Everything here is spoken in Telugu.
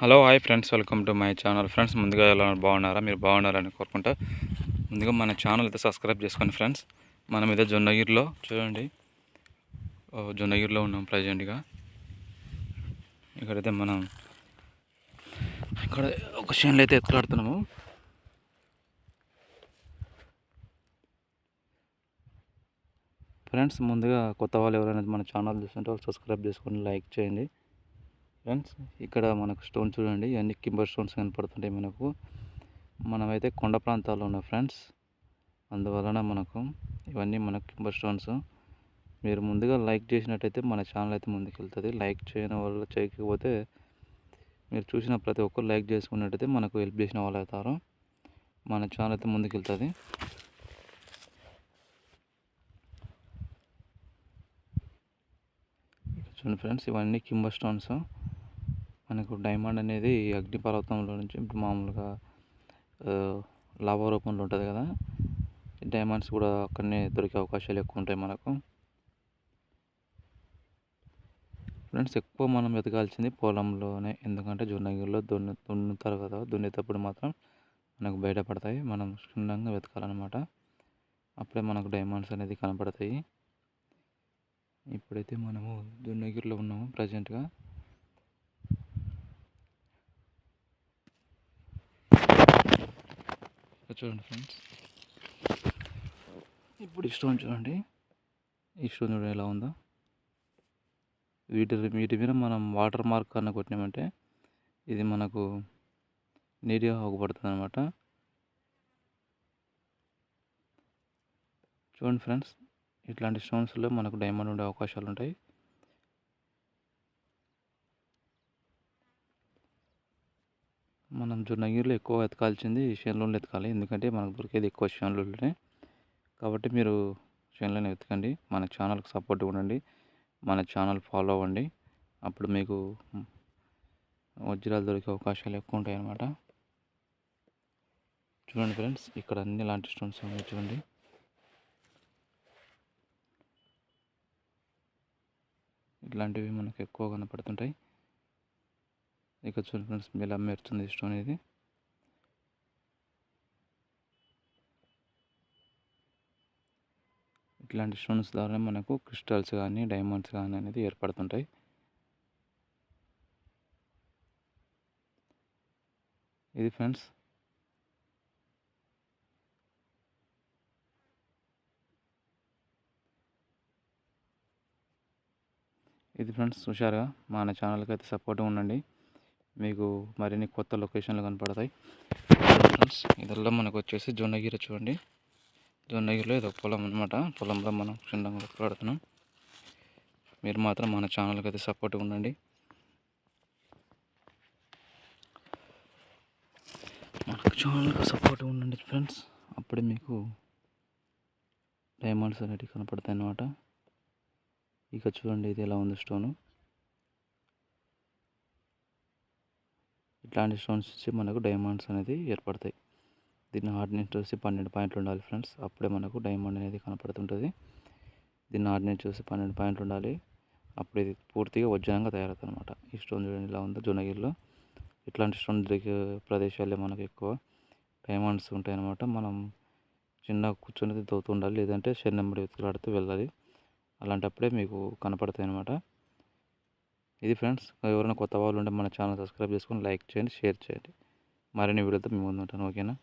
Hello hi friends welcome to my channel. Friends ముందుగా ఎలా బాగున్నారా? మీరు బాగున్నారని కోరుకుంటా. ముందుగా మన ఛానల్ అయితే సబ్స్క్రైబ్ చేసుకోండి ఫ్రెండ్స్. మనం ఇదే జొన్నగిరిలో చూడండి. జొన్నగిరిలో ఉన్నాం ప్రజెంట్గా. ఇక్కడైతే మనం ఇక్కడ ఒక చేనులు అయితే ఎత్తులాడుతున్నాము. ఫ్రెండ్స్ ముందుగా కొత్త వాళ్ళు ఎవరైనా మన ఛానల్ చూస్తుంటే వాళ్ళు సబ్స్క్రైబ్ చేసుకొని లైక్ చేయండి. ఫ్రెండ్స్ ఇక్కడ మనకు స్టోన్ చూడండి. ఇవన్నీ కింబర్ స్టోన్స్ కనపడుతుంటాయి మనకు. మనమైతే కొండ ప్రాంతాల్లో ఉన్నాం ఫ్రెండ్స్ అందువలన మనకు ఇవన్నీ మనకు కింబర్ స్టోన్స్ మీరు ముందుగా లైక్ చేసినట్టయితే మన ఛానల్ అయితే ముందుకు వెళ్తుంది లైక్ చేయని వల్ల చేయకపోతే మీరు చూసిన ప్రతి ఒక్కరు లైక్ చేసుకున్నట్టయితే మనకు హెల్ప్ చేసిన వాళ్ళు అవుతారు. మన ఛానల్ అయితే ముందుకు వెళ్తుంది చూడండి ఫ్రెండ్స్ ఇవన్నీ కింబర్ స్టోన్స్ మనకు డైమండ్ అనేది అగ్నిపర్వతంలో నుంచి ఇప్పుడు మామూలుగా ఆ, లావా రూపంలో ఉంటుంది కదా? డైమండ్స్ కూడా అక్కడనే దొరికే అవకాశాలు ఎక్కువ ఉంటాయి మనకు. ఫ్రెండ్స్ ఎక్కువ మనం వెతకాల్సింది పొలంలోనే. ఎందుకంటే జొన్నగిరిలో దున్ను దున్నుతారు కదా? దున్నేటప్పుడు మాత్రం మనకు బయటపడతాయి. మనం క్షుణ్ణంగా వెతకాలన్నమాట. అప్పుడే మనకు డైమండ్స్ అనేది కనపడతాయి. ఇప్పుడైతే మనము దున్నగిరిలో ఉన్నాము ప్రజెంట్గా. చూడండి ఫ్రెండ్స్ ఇప్పుడు ఈ స్టోన్ చూడండి. ఈ స్టోన్ చూడండి ఎలా ఉందో. వీటి వీటి మీద మనం వాటర్ మార్క్ అన్న కొట్టినామంటే ఇది మనకు నీట్గా ఆగుపడుతుంది అనమాట చూడండి ఫ్రెండ్స్ ఇట్లాంటి స్టోన్స్లో మనకు డైమండ్ ఉండే అవకాశాలు ఉంటాయి మనం జొన్నగిరిలో ఎక్కువ ఎతకాల్సింది చేనులో ఎతకాలి ఎందుకంటే మనకు దొరికేది ఎక్కువ చేనులోనే కాబట్టి మీరు చేనులోనే వెతకండి. మన ఛానల్కి సపోర్ట్ ఉండండి మన ఛానల్ ఫాలో అవ్వండి. అప్పుడు మీకు వజ్రాలు దొరికే అవకాశాలు ఎక్కువ ఉంటాయి అన్నమాట. చూడండి ఫ్రెండ్స్ ఇక్కడ అన్ని ఇలాంటి స్టోన్స్ ఉన్నాయి చూడండి. ఇట్లాంటివి మనకు ఎక్కువ కనపడుతుంటాయి. ఇక చూడండి ఫ్రెండ్స్ ఇలా మెరుతుంది స్టోన్ ఇది. ఇట్లాంటి స్టోన్స్ ద్వారా మనకు క్రిస్టల్స్ కానీ డైమండ్స్ కానీ అనేది ఏర్పడుతుంటాయి. ఇది ఫ్రెండ్స్ ఇది ఫ్రెండ్స్ హుషారుగా మన ఛానల్కి అయితే సపోర్ట్ ఉండండి. మీకు మరిన్ని కొత్త లొకేషన్లు కనపడతాయి. ఫ్రెండ్స్ ఇదల్లా మనకు వచ్చేసి జొన్నగిరి చూడండి. జొన్నగిరిలో ఇది ఒక పొలం అనమాట పొలంలో మనం క్షుణ్ణంగా పడుతున్నాం మీరు మాత్రం మన ఛానల్కి అయితే సపోర్ట్గా ఉండండి. మనకు ఛానల్కి సపోర్ట్ ఉండండి ఫ్రెండ్స్. అప్పుడే మీకు డైమండ్స్ అనేటివి కనపడతాయి అన్నమాట. ఇక చూడండి ఇది ఎలా ఉంది స్టోను. ఇట్లాంటి స్టోన్స్ నుంచి మనకు డైమండ్స్ అనేది ఏర్పడతాయి. దీన్ని హార్డ్నెస్ చూసి పన్నెండు పాయింట్లు ఉండాలి ఫ్రెండ్స్ అప్పుడే మనకు డైమండ్ అనేది కనపడుతుంటుంది. దీన్ని హార్డ్నెస్ చూసి పన్నెండు పాయింట్లు ఉండాలి. అప్పుడు ఇది పూర్తిగా వజ్రంగా తయారవుతుంది అనమాట ఈ స్టోన్ చూడండి ఇలా ఉందో జునగిరిలో ఇట్లాంటి స్టోన్ దొరికే ప్రదేశాలే మనకు ఎక్కువ డైమండ్స్ ఉంటాయి అనమాట మనం చిన్న కూర్చొని తవ్వుతూ ఉండాలి. లేదంటే చెన్నెంబడి వెతుకులాడుతూ వెళ్ళాలి. అలాంటప్పుడే మీకు కనపడతాయి అనమాట ఇది ఫ్రెండ్స్ ఎవరైనా కొత్త వాళ్ళు ఉంటే మన ఛానల్ సబ్స్క్రైబ్ చేసుకొని లైక్ చేయండి షేర్ చేయండి. మరిన్ని వీడియోతో మీ ముందు ఉంటాను ఓకేనా?